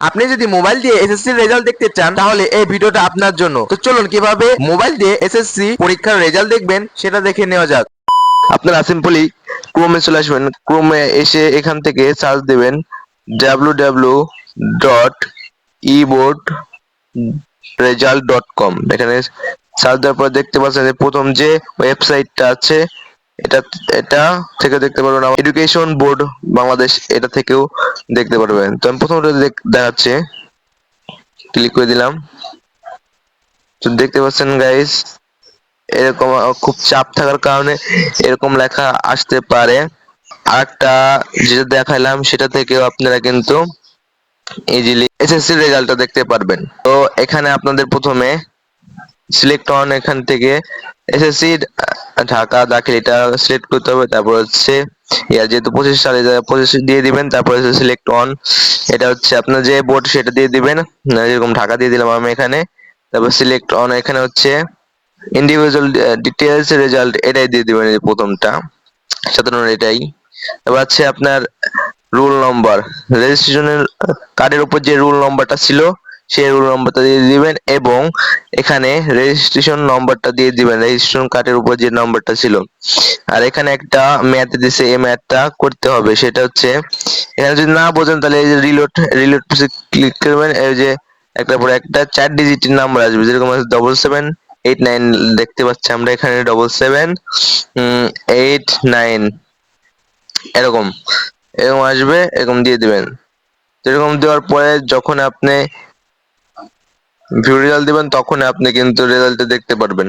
আপনি যদি মোবাইল দিয়ে এসএসসি রেজাল্ট দেখতে চান, তাহলে এই ভিডিওটা আপনার জন্য। তো চলুন কীভাবে মোবাইল দিয়ে এসএসসি পরীক্ষার রেজাল্ট দেখবেন, সেটা দেখে নেওয়া যাক। আপনারা সিম্পলি ক্রোমে চলে আসবেন। ক্রোমে এসে এখান থেকে সার্চ দেবেন W W dot eboard result dot com এখানে সার্চ দেওয়ার পর দেখতে পাচ্ছেন প্রথম যে ওয়েবসাইটটা আছে এটা এটা থেকে দেখতে পারবেন এডুকেশন বোর্ড বাংলাদেশ এটা থেকেও দেখতে পারবেন। তো আমি প্রথমটা দেখাচ্ছি। ক্লিক করে দিলাম। তো দেখতে পাচ্ছেন গাইস এরকম খুব চাপ থাকার কারণে এরকম লেখা আসতে পারে। আরেকটা যেটা দেখাইলাম, সেটা থেকেও আপনারা কিন্তু ইজিলি এসএসসি রেজাল্টটা দেখতে পারবেন। তো এখানে আপনাদের প্রথমে সিলেক্ট অন এখান থেকে এসএসসি ঢাকা, দাখিল, এটা সিলেক্ট করতে হবে। তারপর হচ্ছে ইয়ার যেহেতু পঁচিশ সালে পঁচিশ দিয়ে দিবেন, তারপর হচ্ছে সিলেক্ট অন এটা হচ্ছে আপনার যে বোর্ড সেটা দিয়ে দিবেন। যেরকম ঢাকা দিয়ে দিলাম আমি এখানে। তারপর সিলেক্ট অন এখানে হচ্ছে ইন্ডিভিজুয়াল ডিটেলস রেজাল্ট এটাই দিয়ে দিবেন প্রথমটা। সাধারণ এটাই। এবার হচ্ছে আপনার রুল নম্বর রেজিস্ট্রেশনের কার্ডের উপর যে রুল নম্বরটা ছিল সেই নম্বরটা দিয়ে দিবেন এবং এখানে রেজিস্ট্রেশন নম্বরটা দিয়ে দিবেন রেজিস্ট্রেশন কার্ডের উপর যে নম্বরটা ছিল। আর এখানে একটা ম্যাথ দিছে, এই ম্যাথটা করতে হবে, সেটা হচ্ছে, এখানে যদি না বোঝেন তাহলে এই যে রিলোড রিলোড ক্লিক করবেন, এই যে একটা পরে একটা চার ডিজিটের নাম্বার আসবে, যেরকম আছে ডবল সেভেন এইট নাইন দেখতে পাচ্ছি আমরা এখানে ডবল সেভেন এইট নাইন এরকম এরকম আসবে, এরকম দিয়ে দিবেন। এরকম দেওয়ার পরে যখন আপনি ভিউ রেজাল্ট দিবেন তখন আপনি কিন্তু রেজাল্টটা দেখতে পারবেন।